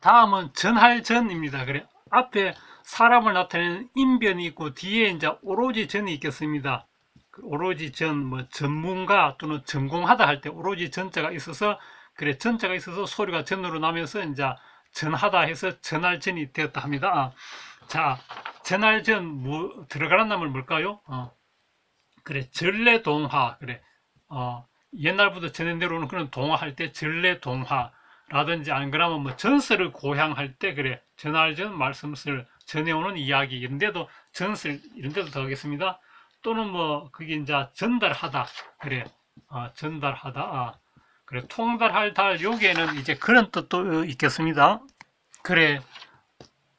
다음은 전할전입니다. 그래 앞에 사람을 나타내는 인변이 있고 뒤에 이제 오로지 전이 있겠습니다. 그 오로지 전, 뭐 전문가 또는 전공하다 할 때 오로지 전자가 있어서 그래 전자가 있어서 소리가 전으로 나면서 이제 전하다 해서 전할전이 되었다 합니다. 아, 자, 전할전 뭐 들어가는 나물 뭘까요? 어, 그래 전래동화 그래 어, 옛날부터 전해 내려오는 그런 동화 할 때 전래동화 라든지 안 그러면 뭐 전설을 고향할 때 그래. 전할전 말씀을 전해오는 이야기 이런 데도 전설 이런 데도 더하겠습니다. 또는 뭐 그게 이제 전달하다 그래. 어, 전달하다. 아, 그래. 통달할 달 여기에는 이제 그런 뜻도 있겠습니다. 그래.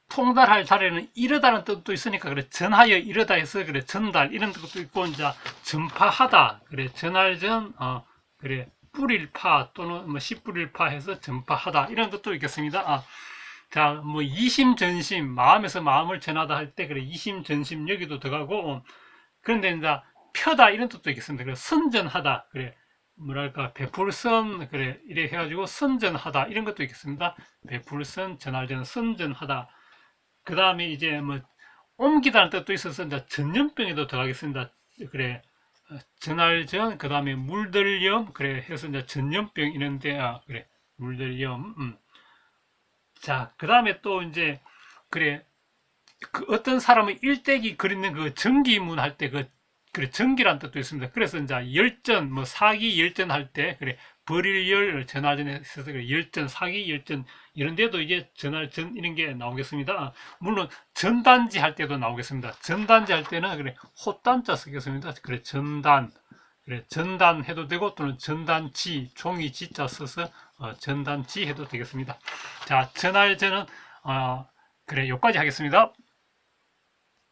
통달할 달에는 이르다는 뜻도 있으니까 그래. 전하여 이르다 해서 그래. 전달 이런 뜻도 있고 이제 전파하다 그래. 전할전 어 그래 뿌릴 파 또는 뭐씨 뿌릴 파 해서 전파하다 이런 뜻도 있겠습니다. 아, 자, 뭐 이심전심 마음에서 마음을 전하다 할 때 그래 이심전심 여기도 들어가고 어, 그런데 이제 펴다 이런 뜻도 있겠습니다. 그래 선전하다 그래 뭐랄까 베풀선 그래 이래 해가지고 선전하다 이런 것도 있겠습니다. 베풀선 전할전 선전하다 그 다음에 이제 뭐 옮기다는 뜻도 있어서 이제 전염병에도 들어가겠습니다. 그래 어, 전할전 그 다음에 물들염 그래 해서 이제 전염병 이런데 아 그래 물들염 음. 자 그 다음에 또 이제 그래 그 어떤 사람은 일대기 그리는 그 전기문 할 때 그 그래 전기란 뜻도 있습니다. 그래서 이제 열전 뭐 사기 열전 할 때 그래 버릴 열 전화전에 있어서 그래 열전 사기 열전 이런 데도 이제 전화전 이런 게 나오겠습니다. 물론 전단지 할 때도 나오겠습니다. 전단지 할 때는 그래 호단자 쓰겠습니다. 그래 전단 그래 전단 해도 되고 또는 전단지 종이 지자 써서 어, 전단지 해도 되겠습니다. 자 전화전은 어, 그래 여기까지 하겠습니다.